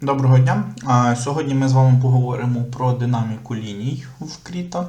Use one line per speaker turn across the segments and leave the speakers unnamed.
Доброго дня. Сьогодні ми з вами поговоримо про динаміку ліній в Кріта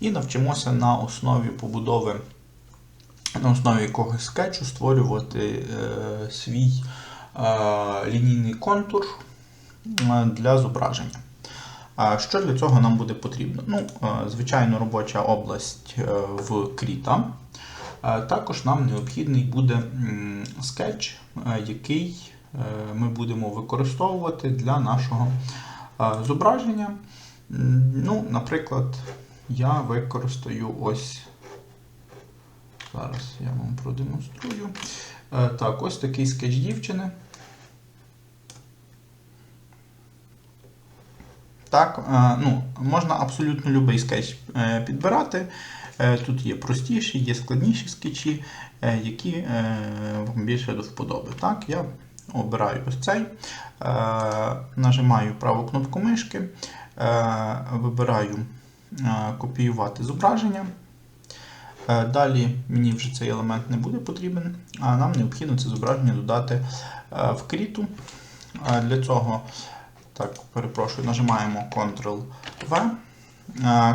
і навчимося на основі побудови, на основі якогось скетчу створювати е, свій е, лінійний контур е, для зображення. Що для цього нам буде потрібно? Ну, Звичайно, робоча область в Кріта. Також нам необхідний буде скетч, який ми будемо використовувати для нашого е, зображення. Ну, Наприклад, я використаю ось. Зараз я вам продемонструю. Е, Так, ось такий скетч дівчини. Так, е, ну, можна абсолютно будь-який скетч е, підбирати. Е, Тут є простіші, є складніші скетчі, е, які е, вам більше до вподоби. Так, я обираю ось цей, е, нажимаю праву кнопку мишки, е, вибираю е, копіювати зображення. Далі мені вже цей елемент не буде потрібен, а нам необхідно це зображення додати в кріту. Для цього так, перепрошую, нажимаємо Ctrl-V.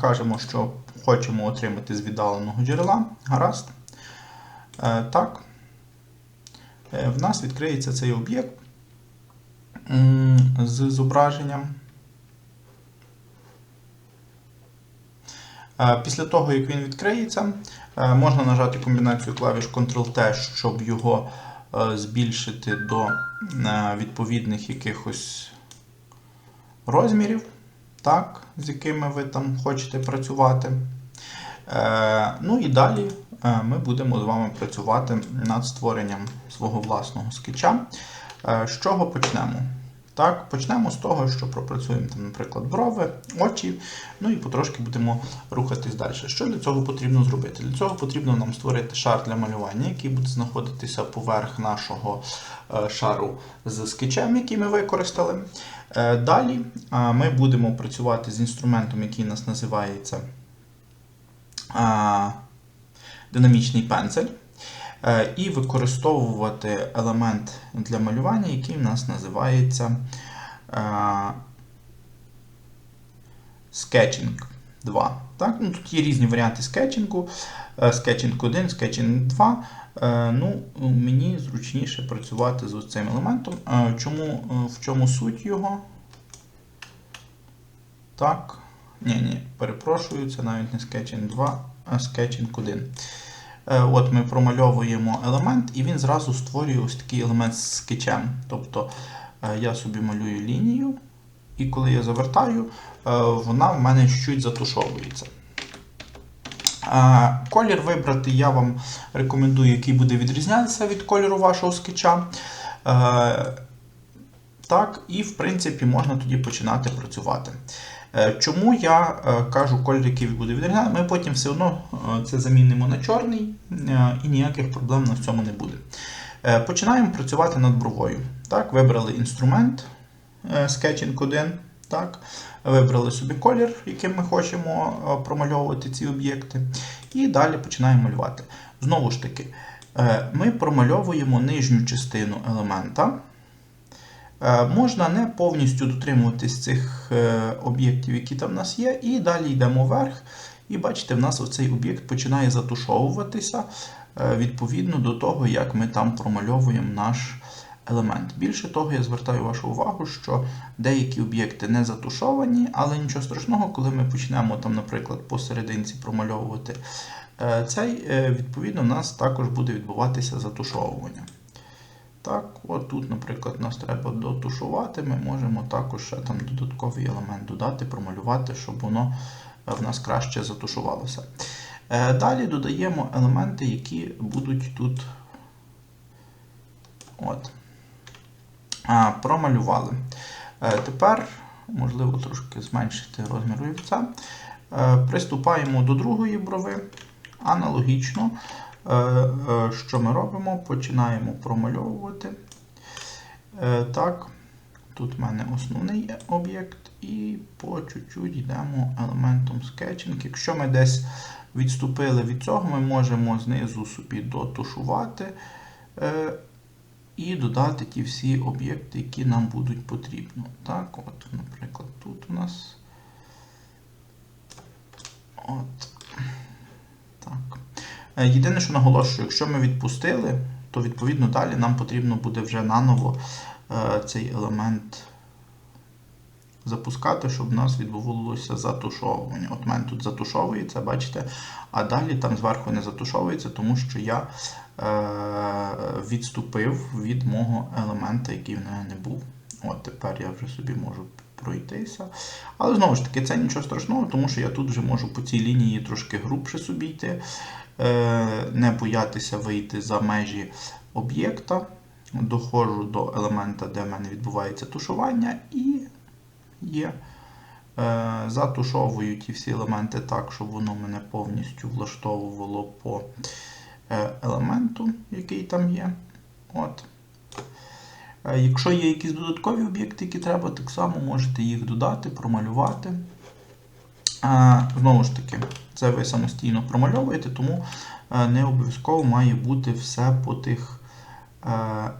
Кажемо, що хочемо отримати з віддаленого джерела. Гаразд. Так. Е, В нас відкриється цей об'єкт з зображенням. Е, Після того, як він відкриється, е, можна нажати комбінацію клавіш Ctrl-T, щоб його збільшити до відповідних якихось розмірів, так, з якими ви там хочете працювати. Е, Ну і далі е, ми будемо з вами працювати над створенням свого власного скетча. Е, З чого почнемо? Так, почнемо з того, що пропрацюємо, там, наприклад, брови, очі, ну і потрошки будемо рухатись далі. Що для цього потрібно зробити? Для цього потрібно нам створити шар для малювання, який буде знаходитися поверх нашого шару з скетчем, який ми використали. Далі ми будемо працювати з інструментом, який нас називається динамічний пензель. Е, І використовувати елемент для малювання, який в нас називається е, Sketching 2. Так? Ну, тут є різні варіанти скетчингу. Е, Sketching 1, Sketching 2. Е, Ну, мені зручніше працювати з цим елементом. Чому, в чому суть його? Так. Ні, ні, перепрошую, це навіть не Sketching 2, а Sketching 1. Е, От ми промальовуємо елемент, і він зразу створює ось такий елемент з скетчем. Тобто е, я собі малюю лінію, і коли я завертаю, е, вона в мене чуть затушовується. Колір вибрати я вам рекомендую, який буде відрізнятися від кольору вашого скетча. Так, і в принципі можна тоді починати працювати. Е, Чому я е, кажу колір, який буде відрізнятися? Ми потім все одно е, це замінимо на чорний, і ніяких проблем на цьому не буде. Починаємо працювати над бровою. Так, Вибрали інструмент Sketching 1. Так, Вибрали собі колір, яким ми хочемо промальовувати ці об'єкти. І далі починаємо малювати. Знову ж таки, ми промальовуємо нижню частину елемента. Е, Можна не повністю дотримуватись цих е, об'єктів, які там в нас є, і далі йдемо вверх. І бачите, в нас оцей об'єкт починає затушовуватися е, відповідно до того, як ми там промальовуємо наш елемент. Більше того, я звертаю вашу увагу, що деякі об'єкти не затушовані, але нічого страшного, коли ми почнемо там, наприклад, посерединці промальовувати цей, відповідно, у нас також буде відбуватися затушовування. Так, от тут, наприклад, нас треба дотушувати. Ми можемо також ще там додатковий елемент додати, промалювати, щоб воно в нас краще затушувалося. Е, Далі додаємо елементи, які будуть тут от, промалювали. Е, Тепер, можливо, трошки зменшити розмір олівця. Е, Приступаємо до другої брови. Аналогічно. Е, е, Що ми робимо? Починаємо промальовувати. Е, Так, тут в мене основний об'єкт, і по чуть-чуть йдемо елементом скетчинг. Якщо ми десь відступили від цього, ми можемо знизу собі дотушувати і додати ті всі об'єкти, які нам будуть потрібні. Так, от, наприклад, тут у нас. От. Так. Е, Єдине, що наголошую, якщо ми відпустили, то відповідно далі нам потрібно буде вже наново е, цей елемент запускати, щоб у нас відбувалося затушовування. От в мене тут затушовується, бачите, а далі там зверху не затушовується, тому що я е, відступив від мого елемента, який в мене не був. От тепер я вже собі можу пройтися. Але знову ж таки, це нічого страшного, тому що я тут вже можу по цій лінії трошки грубше собі йти, не боятися вийти за межі об'єкта. Доходжу до елемента, де в мене відбувається тушування, і є. Е, Затушовую ті всі елементи так, щоб воно мене повністю влаштовувало по е, елементу, який там є. От. Е, Якщо є якісь додаткові об'єкти, які треба, так само можете їх додати, промалювати. Знову ж таки, це ви самостійно промальовуєте, тому е, не обов'язково має бути все по тих е,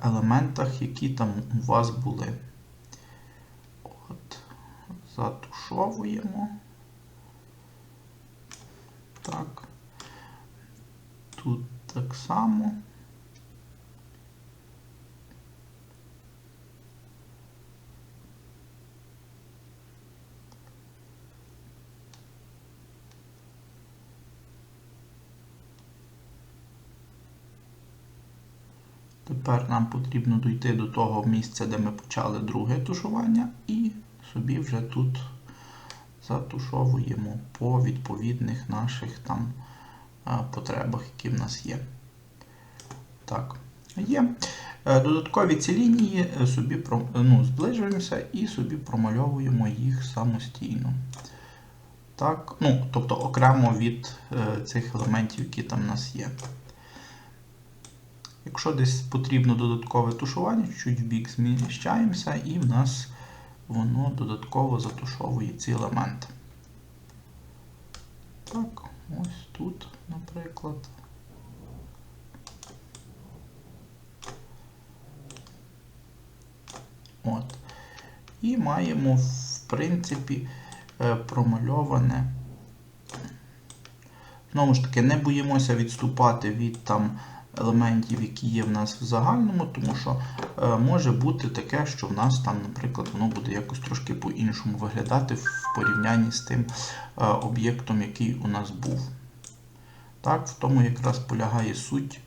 елементах, які там у вас були. От. Затушовуємо. Так. Тут так само. Тепер нам потрібно дойти до того місця, де ми почали друге тушування, і собі вже тут затушовуємо по відповідних наших там потребах, які в нас є. Так, є. Е, Додаткові ці лінії е, собі ну, зближуємося і собі промальовуємо їх самостійно. Так, ну, тобто окремо від е, цих елементів, які там в нас є. Якщо десь потрібно додаткове тушування, чуть в бік зміщаємося, і в нас воно додатково затушовує ці елементи. Так, ось тут, наприклад. От. І маємо, в принципі, е, промальоване. Знову ж таки, не боїмося відступати від там елементів, які є в нас в загальному, тому що е, може бути таке, що в нас там, наприклад, воно буде якось трошки по-іншому виглядати в порівнянні з тим е, об'єктом, який у нас був. Так, в тому якраз полягає суть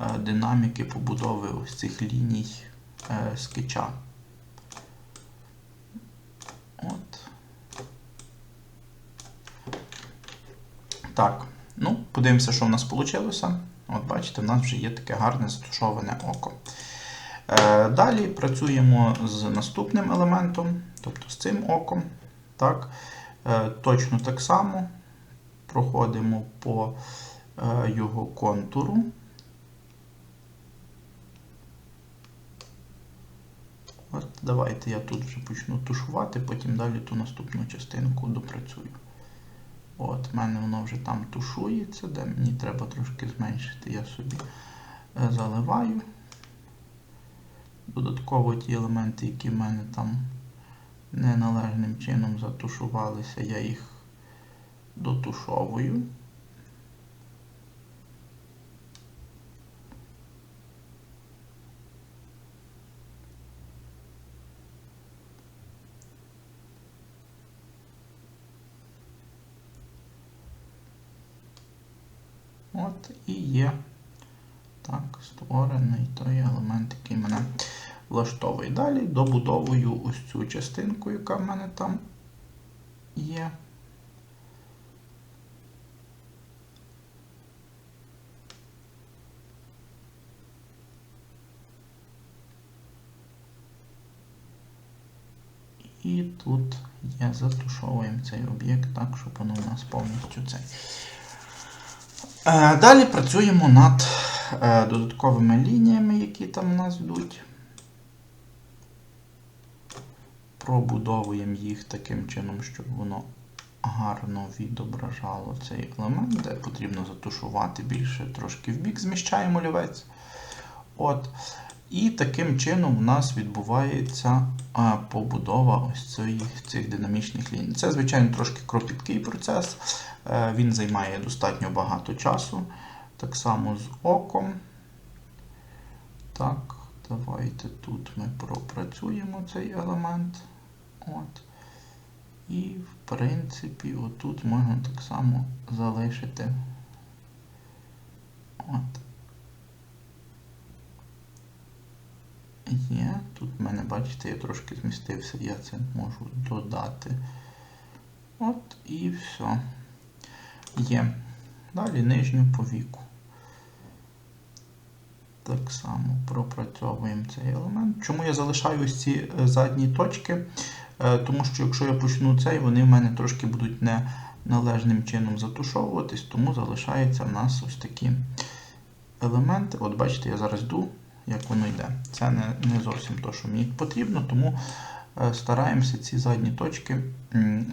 е, динаміки побудови ось цих ліній скетча. От. Так, ну, подивимося, що в нас вийшло. От бачите, в нас вже є таке гарне затушоване око. Е, далі працюємо з наступним елементом, тобто з цим оком. Так, е, точно так само проходимо по е, його контуру. От, Давайте я тут вже почну тушувати, потім далі ту наступну частинку допрацюю. От, в мене воно вже там тушується, де мені треба трошки зменшити, я собі е, заливаю. Додатково ті елементи, які в мене там неналежним чином затушувалися, я їх дотушовую. От і є так, створений той елемент, який мене влаштовує. Далі добудовую ось цю частинку, яка в мене там є. І тут є, затушовуємо цей об'єкт так, щоб воно у нас повністю цей. Е, Далі працюємо над е, додатковими лініями, які там у нас йдуть. Пробудовуємо їх таким чином, щоб воно гарно відображало цей елемент, де потрібно затушувати більше, трошки в бік зміщаємо олівець. От. І таким чином в нас відбувається побудова ось цих, цих динамічних ліній. Це, звичайно, трошки кропіткий процес. Е, Він займає достатньо багато часу. Так само з оком. Так, давайте тут ми пропрацюємо цей елемент. От. І, в принципі, отут можна так само залишити. От. Є. Тут в мене, бачите, я трошки змістився, я це можу додати. От і все. Є. Далі нижню повіку. Так само пропрацьовуємо цей елемент. Чому я залишаю ось ці е, задні точки? Е, Тому що якщо я почну цей, вони в мене трошки будуть не належним чином затушовуватись, тому залишаються в нас ось такі елементи. От бачите, я зараз йду, як воно йде. Це не, не зовсім те, що мені потрібно, тому е, стараємося ці задні точки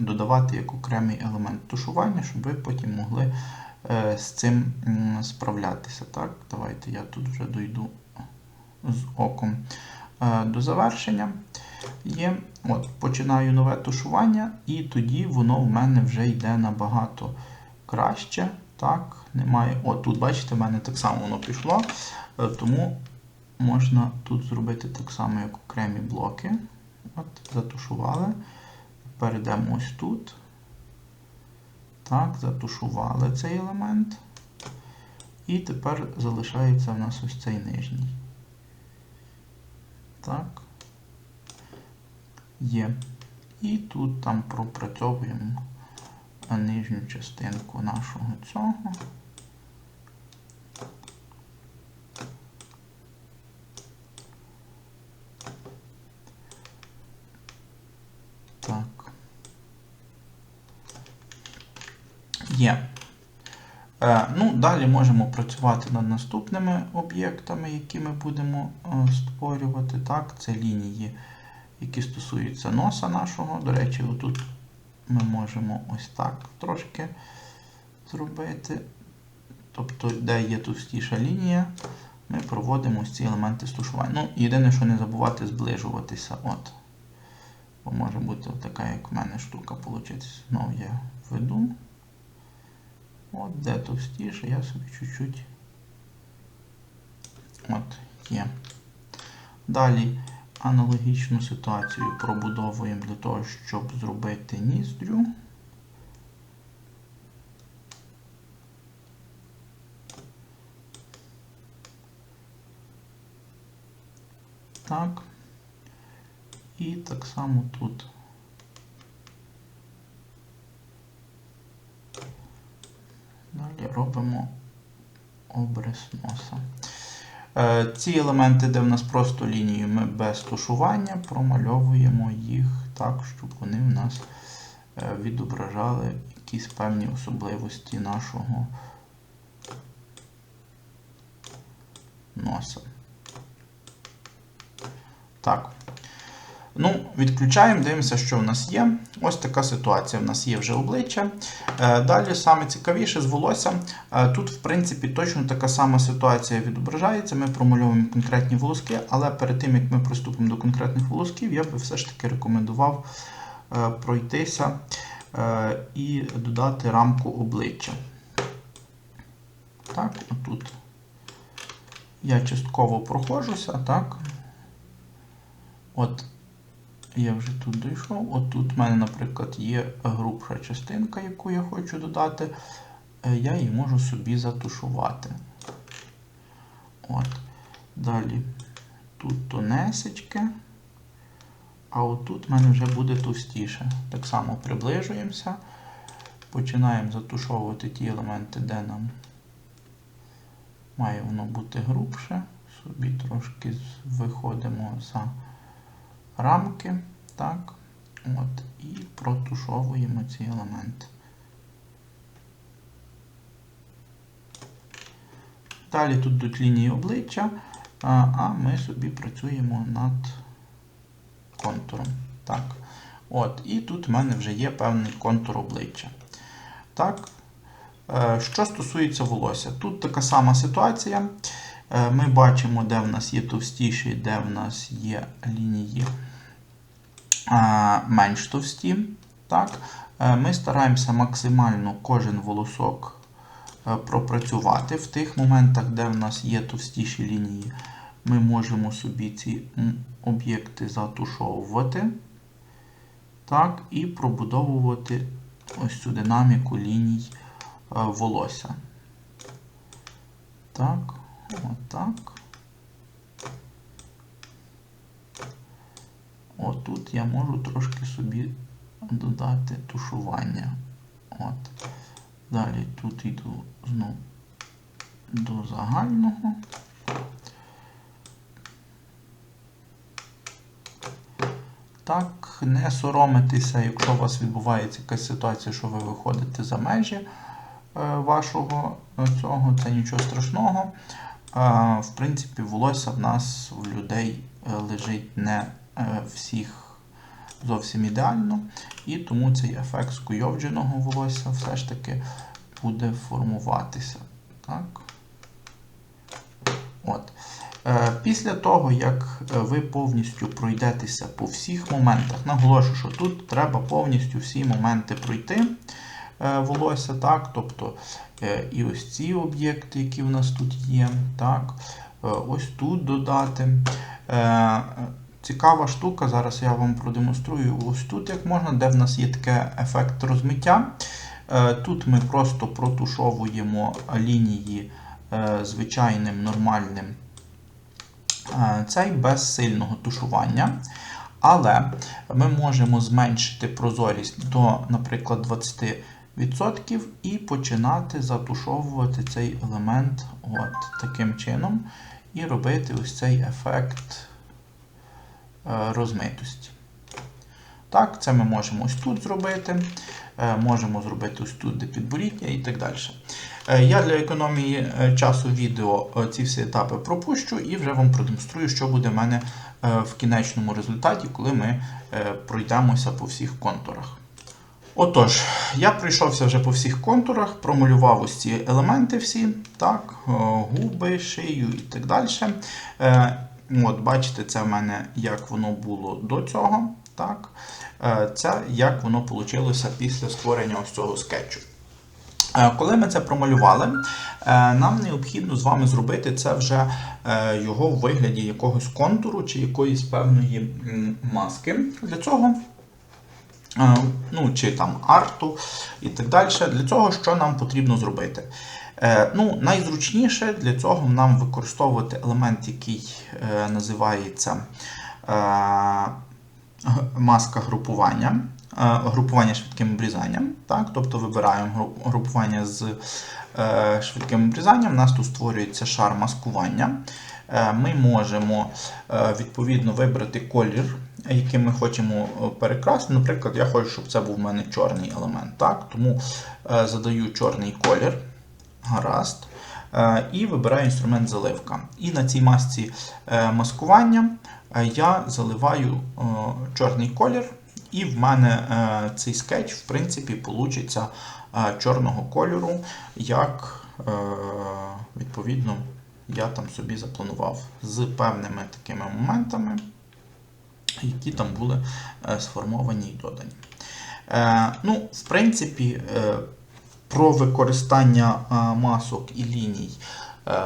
додавати як окремий елемент тушування, щоб ви потім могли е, з цим справлятися. Так, Давайте я тут вже дойду з оком е, до завершення. Є, от, Починаю нове тушування, і тоді воно в мене вже йде набагато краще. Так, немає. От тут, бачите, в мене так само воно пішло. Тому можна тут зробити так само, як окремі блоки. От, Затушували. Перейдемо ось тут. Так, затушували цей елемент. І тепер залишається в нас ось цей нижній. Так. Є. І тут там пропрацьовуємо нижню частинку нашого цього. Так. Є. Е, ну, Далі можемо працювати над наступними об'єктами, які ми будемо е, створювати. Так, Це лінії, які стосуються носа нашого. До речі, отут ми можемо ось так трошки зробити. Тобто, де є товстіша лінія, ми проводимо ось ці елементи стушування. Ну, єдине, що не забувати зближуватися. От. Бо може бути така, як в мене штука вийде. Знову я веду. От, де товстіше, я собі чуть-чуть. От, є. Далі аналогічну ситуацію пробудовуємо для того, щоб зробити ніздрю. Так. І так само тут. Далі робимо обрис носа. Е, Ці елементи, де в нас просто лінії, ми без тушування промальовуємо їх так, щоб вони в нас е, відображали якісь певні особливості нашого носа. Так. Ну, Відключаємо, дивимося, що в нас є. Ось така ситуація. В нас є вже обличчя. Е, Далі саме цікавіше з волоссям. Е, Тут, в принципі, точно така сама ситуація відображається. Ми промальовуємо конкретні волоски, але перед тим, як ми приступимо до конкретних волосків, я би все ж таки рекомендував е, пройтися і додати рамку обличчя. Так, отут я частково проходжуся, так. От я вже тут дійшов. От тут в мене, наприклад, є грубша частинка, яку я хочу додати. Я її можу собі затушувати. От. Далі тут тонесечки. А отут в мене вже буде товстіше. Так само приближуємося. Починаємо затушовувати ті елементи, де нам має воно бути грубше. Собі трошки виходимо за рамки, так, от, і протушовуємо ці елементи. Далі тут йдуть лінії обличчя, а ми собі працюємо над контуром. Так. От, І тут в мене вже є певний контур обличчя. Так. Що стосується волосся, тут така сама ситуація. Е, Ми бачимо, де в нас є товстіші, де в нас є лінії е, менш товсті. Так? Е, Ми стараємося максимально кожен волосок е, пропрацювати. В тих моментах, де в нас є товстіші лінії, ми можемо собі ці об'єкти затушовувати. Так, і пробудовувати ось цю динаміку ліній е, волосся. Так, отак. Отут я можу трошки собі додати тушування. От. Далі тут йду знову до загального. Так, не соромитися, якщо у вас відбувається якась ситуація, що ви виходите за межі е, вашого цього, це нічого страшного. Е, В принципі, волосся в нас в людей е, лежить не всіх зовсім ідеально, і тому цей ефект скуйовдженого волосся все ж таки буде формуватися. Так. От. Е, Після того, як е, ви повністю пройдетеся по всіх моментах, наголошую, що тут треба повністю всі моменти пройти е, волосся, так, тобто е, і ось ці об'єкти, які в нас тут є, так, е, ось тут додати. Цікава штука, зараз я вам продемонструю ось тут, як можна, де в нас є таке ефект розмиття. Е, Тут ми просто протушовуємо лінії е, звичайним нормальним е, цей без сильного тушування. Але ми можемо зменшити прозорість до, наприклад, 20% і починати затушовувати цей елемент от таким чином, і робити ось цей ефект розмитості. Так, це ми можемо ось тут зробити, е, можемо зробити ось тут, де підборіддя і так далі. Е, Я для економії е, часу відео е, ці всі етапи пропущу і вже вам продемонструю, що буде в мене е, в кінечному результаті, коли ми е, пройдемося по всіх контурах. Отож, я пройшовся вже по всіх контурах, промалював ось ці елементи всі, так, е, губи, шию і так далі. От, бачите, це в мене як воно було до цього. Так. Е, Це як воно вийшло після створення ось цього скетчу. Е, Коли ми це промалювали, е, нам необхідно з вами зробити це вже його в вигляді якогось контуру чи якоїсь певної маски. Для цього ну, чи там арту і так далі. Для цього що нам потрібно зробити? Е, Ну, Найзручніше для цього нам використовувати елемент, який е, називається е, маска групування. Групування швидким обрізанням. Так? Тобто вибираємо групування з швидким обрізанням. У нас тут створюється шар маскування. Ми можемо відповідно вибрати колір, який ми хочемо перекрасити. Наприклад, я хочу, щоб це був в мене чорний елемент. Так? Тому задаю чорний колір. Гаразд. Е, І вибираю інструмент заливка. І на цій масці е, маскування е, я заливаю чорний колір, і в мене цей скетч, в принципі, получиться чорного кольору, як відповідно я там собі запланував з певними такими моментами, які там були сформовані і додані. Ну, в принципі, про використання е, масок і ліній. Е,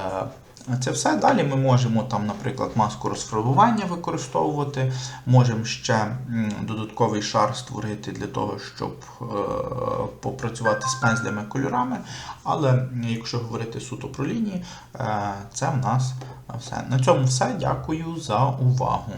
Це все. Далі ми можемо, там, наприклад, маску розфарбування використовувати, можемо ще додатковий шар створити для того, щоб е, попрацювати з пензлями кольорами. Але якщо говорити суто про лінії, це в нас все. На цьому все. Дякую за увагу.